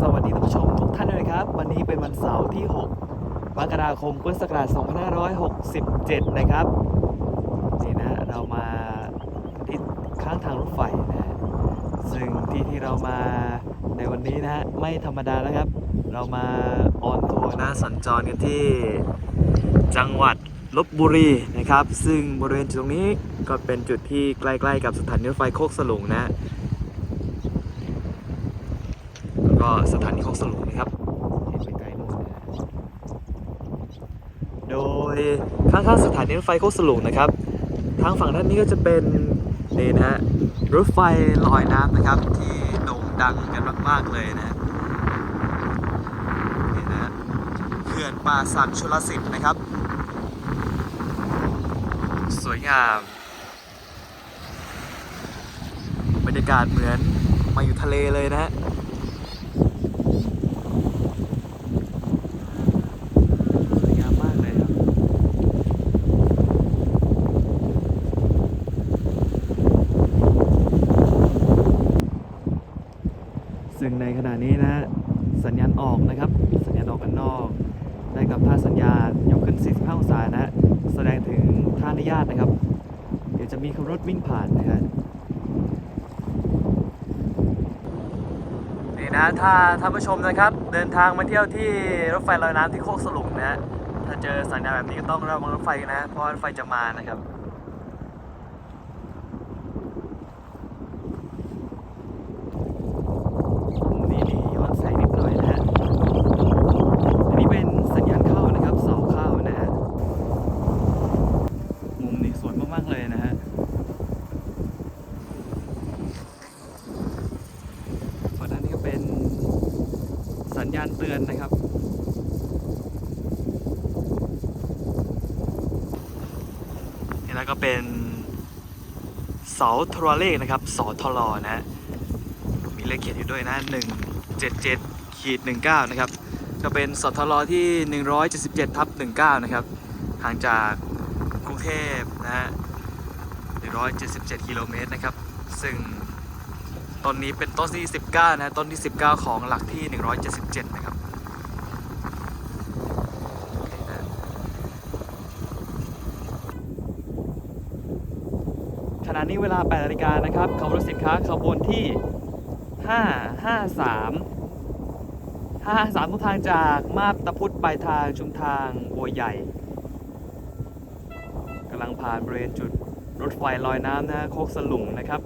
สวัสดีท่านผู้ชมทุกท่านด้วยครับ วันนี้เป็นวันเสาร์ที่ 6 มกราคม พุทธศักราช 2567 นะครับ นี่นะ เรามาที่ข้างทางรถไฟนะฮะซึ่งที่ที่เรามาในวันนี้นะฮะ ไม่ธรรมดานะครับ เรามาออนทัวร์นะสัญจรกันที่จังหวัดลบบุรีนะครับ ซึ่งบริเวณจุดตรงนี้ก็เป็นจุดที่ใกล้ ๆ กับสถานีรถไฟโคกสลุงนะ แล้ว ก็สถานีโคกสลุงนะครับเห็นไกลนู่นโดยข้างๆสถานีรถไฟโคกสลุงนะครับ ทางฝั่งด้านนี้ก็จะเป็นนี่นะฮะรถไฟลอยน้ำนะครับ ที่โด่งดังกันมากๆเลยนะนี่นะฮะเขื่อนป่าสักชลสิทธิ์นะครับ สวยงามบรรยากาศเหมือนมาอยู่ทะเลเลยนะฮะ สวยงามมากเลยครับ ซึ่งในี้นะสัญญาณออกนะครับ สัญญาณออกกันนอก ได้กับท่าสัญญาณยกขึ้น 45 องศานะแสดงถึงท่าอนุญาตนะครับ เดี๋ยวจะมีขรถวิ่งผ่านนะฮะนี่นะถ้าท่านผู้ชมนะครับ เดินทางมาเที่ยวที่รถไฟลอยน้ำที่โคกสลุงนะฮะถ้าเจอสัญญาณแบบนี้ก็ต้องระวังรถไฟนะเพราะรถไฟจะมานะครับ มุมนี้มีย้อนแสงนิดหน่อยนะฮะ อันนี้เป็นสัญญาณเข้านะครับเสาเข้านะฮะ มุ บ้ากๆเลยนะฮะฝั่งด้านนี้ก็เป็นสัญญาณเตือนนะครับนี่แล้วก็เป็นเสาโทรเลขนะครับสทรนะฮะมีเลขเขียนอยู่ด้วยนะ 177ขีด19 นะครับ ก็เป็นสทรที่ 177ทับ19 นะครับ ห่างจากกรุงเทพนะฮะ 177 กิโลเมตรนะครับ ซึ่งต้นนี้เป็นต้นที่ 19 นะ ต้นที่ 19 ของหลักที่ 177 นะครับนี่นะขณะนี้เวลา 8 นาฬิกานะครับขบวนรถสินค้าขบวนที่ 553 553ทุกทางจากมาบตะพุธไปทางชุมทางบัวใหญ่กำลังผ่านบริเวณจุด รถไฟลอยน้ำนะโคกสลุงนะครับ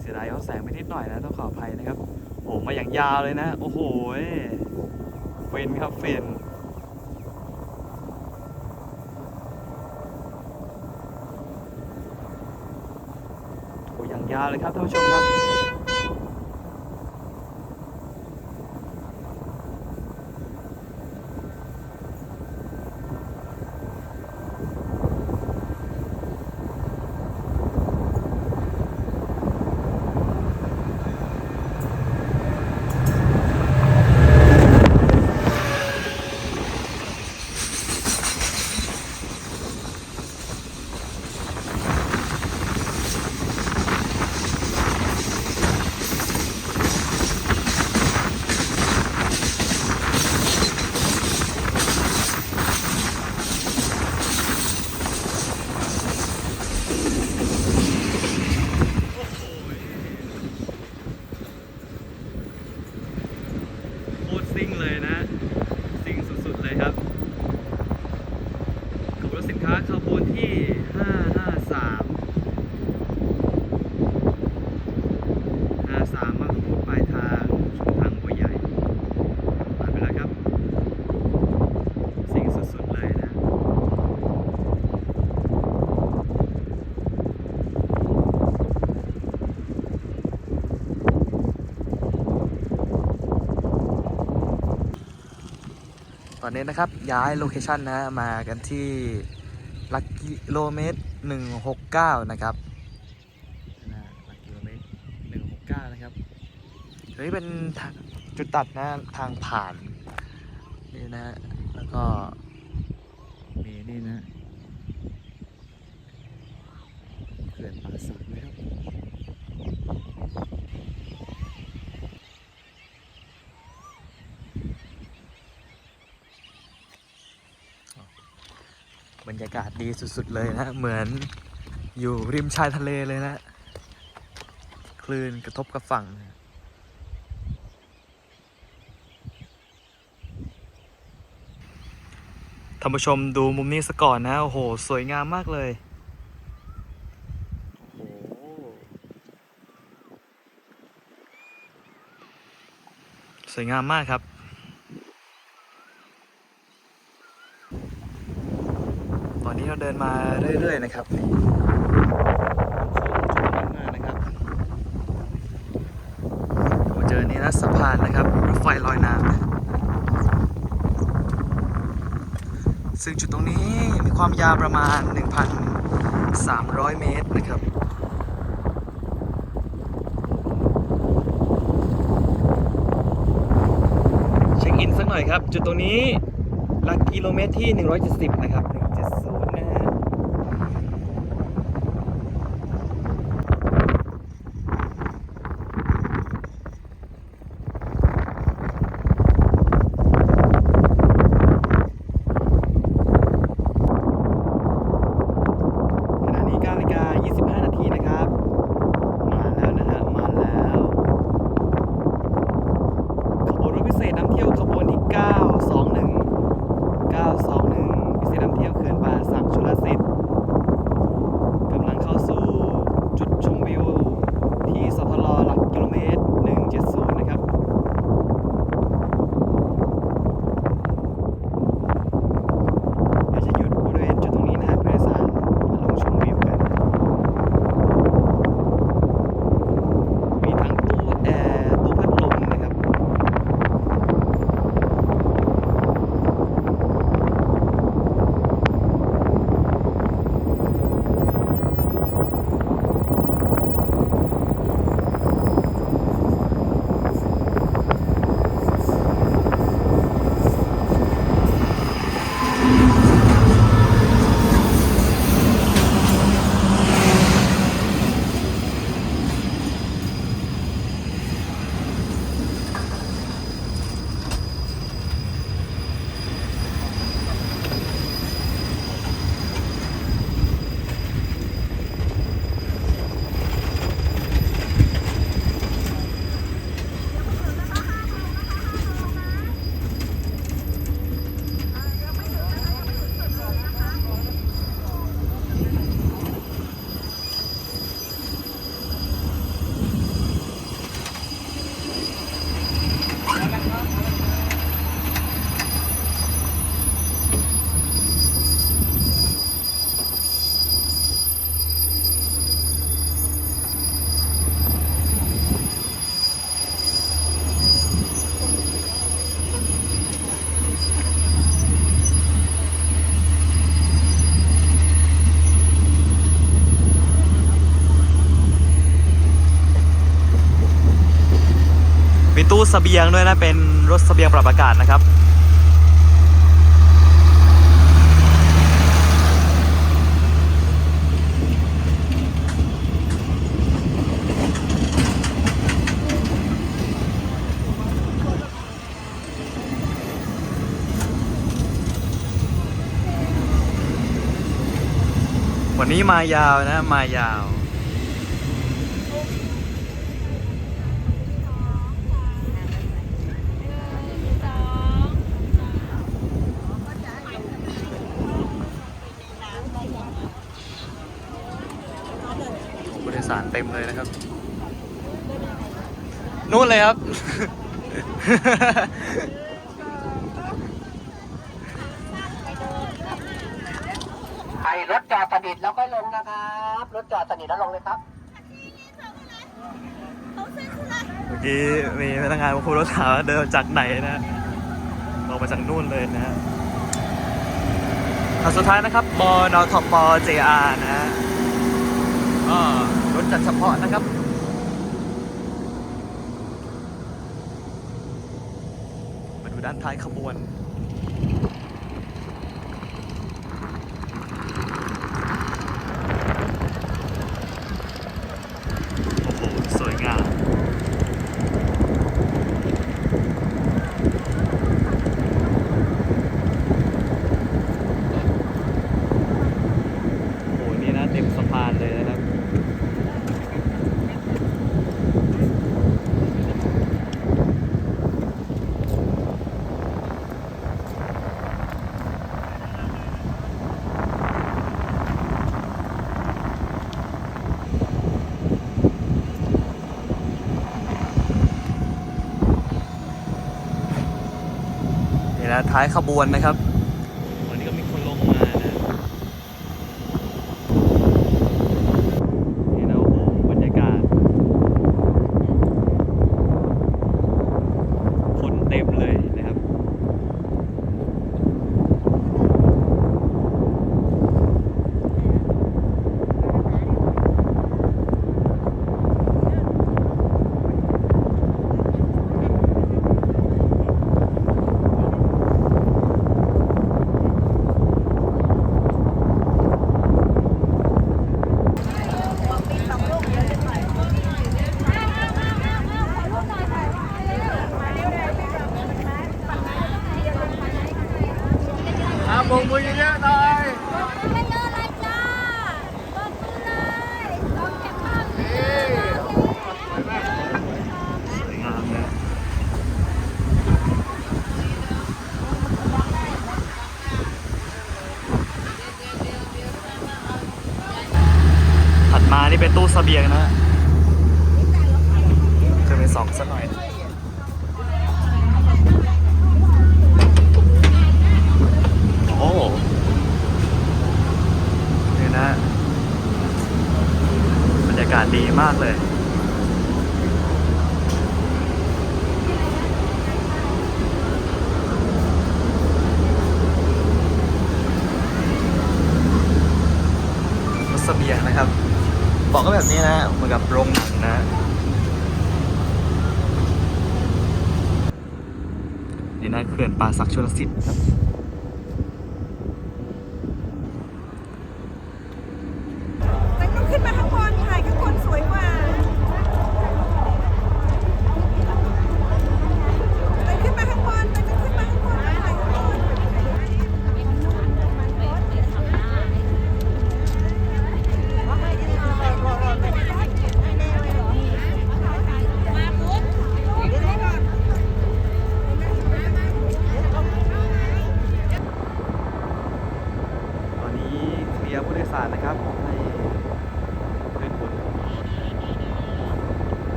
เสียดายย้อนแสงไปนิดหน่อยนะต้องขออภัยนะครับโอ้มาอย่างยาวเลยนะ โอ้โหเฟนครับเฟนโอ้อย่างยาวเลยครับท่านผู้ชมครับ โคตรซิ่งเลยนะ ซิ่งสุดๆเลยครับขบวนรถสินค้าขบวนที่ 553 53มาขบวนปลายทางชุมทางบัวใหญ่ผ่านไปแล้วครับ ซิ่งสุดๆเลยนะ ตอนนี้นะครับย้ายโลเคชันนะมากันที่หลักกิโลเมตร 169 นะครับนะหลักกิโลเมตร 169 นะครับตรงนี้เป็นทางจุดตัดนะทางผ่านนี่นะแล้วก็มีนี่นะเขื่อนป่าสักนะครับ บรรยากาศดีสุดๆเลยนะ เหมือนอยู่ริมชายทะเลเลยนะ คลื่นกระทบกับฝั่ง ท่านผู้ชมดูมุมนี้ซะก่อนนะ โอ้โห สวยงามมากเลยโอ้โหสวยงามมากครับ ตอนนี้เราเดิน มาเรื่อยๆนะครับนี่มากนะครับเราเจอนี่นะสะพานนะครับรถไฟลอยน้ำนะซึ่งจุดตรงนี้มีความยาวประมาณ 1,300 เมตรนะครับเช็คอินสักหน่อยครับ จุดตรงนี้หลักกิโลเมตรที่ 170 นะครับ ตู้สเสบียงด้วยนะ เป็นรถสเสบียงปรับอากาศนะครับ วันนี้มายาวนะ มายาว ผู้โดยสาร เต็มเลยนะครับ นู่นเลยครับ ไอ้รถจอดสนิทแล้วก็ลงนะครับ รถจอดสนิทแล้วลงเลยครับเมื่อกี้มีพนักงานมาคุยรถถามว่าเดินจากไหนนะลงมาจากนู่นเลยนะฮะอะสุดท้ายนะครับบนทป JR นะฮะก็ รถจัดเฉพาะนะครับมาดูด้านท้ายขบวน โอ้โห สวยงาม นะท้ายขบวนนะครับวันนี้ก็มีคนลงมานะนี่นะโอ้โหบรรยากาศ คนเต็มเลยนะครับ ครับผมมือเยอะๆหน่อย ไม่เยอะเลยจ้าลงมือเลยลงเก็บภาพ นี่โอ้โหสวยมาก สวยงามนะถัด มานี่เป็นตู้เสบียงนะจะไปสองสักหน่อยโอ้นี่นะ บรรยากาศดีมากเลยเสบียงนะครับ บอกก็แบบนี้นะเหมือนกับโรงหนังนะนี่นะเขื่อนป่าสักชลสิทธิ์ครับ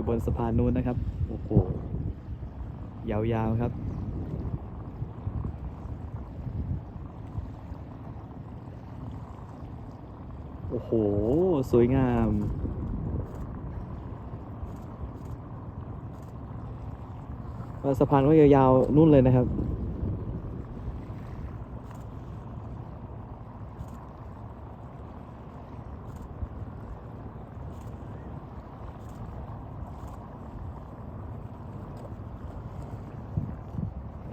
อยู่บนสะพานนู้นนะครับ โอ้โห ยาวๆครับโอ้โห สวยงาม สะพานก็ยาวๆนู่นเลยนะครับ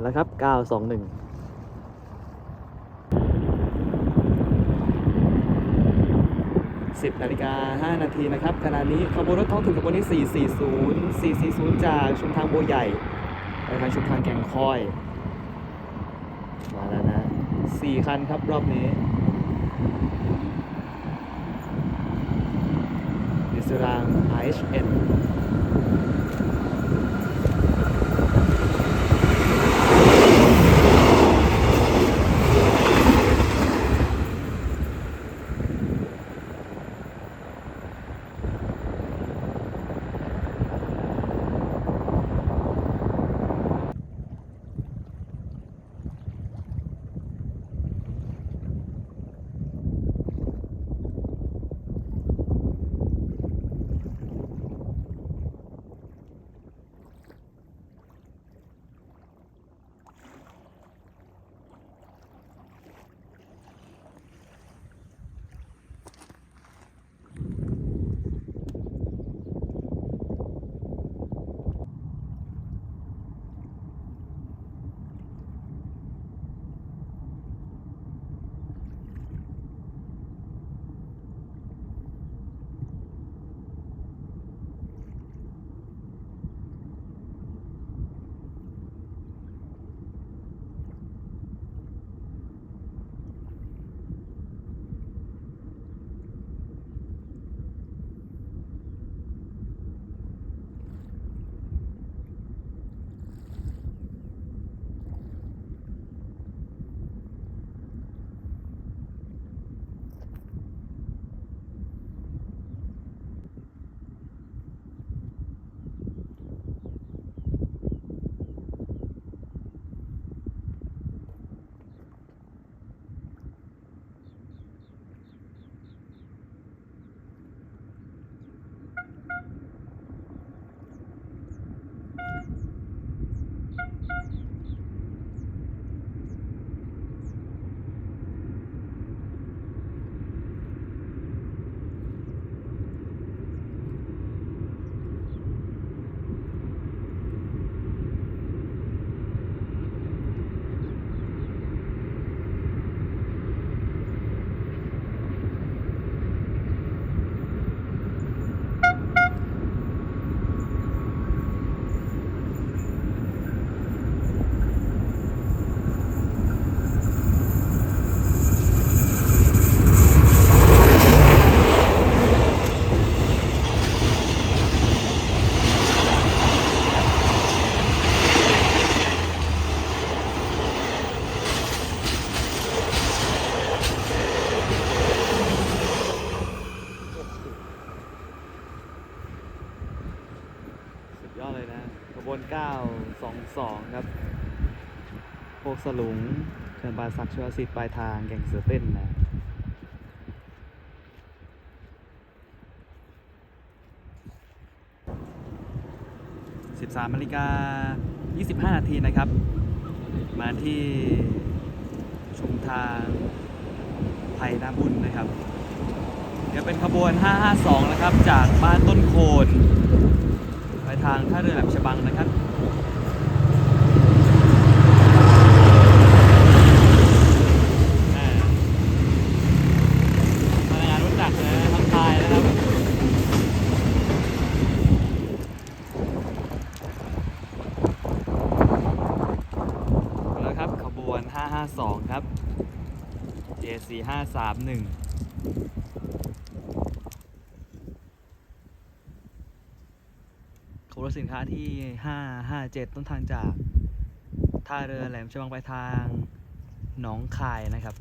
แล้วครับ 921 10นาฬิกา5นาทีนะครับขณะนี้ขบวนรถท้องถิ่นขบวนที่ 440 440 จากชุมทางบัวใหญ่ไปทางชุมทางแก่งคอย มาแล้วนะ4คันครับรอบนี้ดิสราง IHN 922ครับโคกสลุงเขื่อนบาสักชวสิทธิ์ปลายทางแก่งเสือเต้นนะ13นาฬิกา25นาทีนะครับ มาที่ชุมทางไผ่นาบุญนะครับเดี๋ยวเป็นขบวน 552 นะครับ จากบ้านต้นโคน ไปทางท่าเรือแหลมฉบังนะครับอ่าพนักงานรถจักรนะทักทายนะครับ แล้วครับขบวน 552 ครับ สี่ห้าสามหนึ่งขบรถสินค้าที่ห้าห้าเจ็ดต้นทางจากท่าเรือแหลมฉบังไปทางหนองคายนะครับ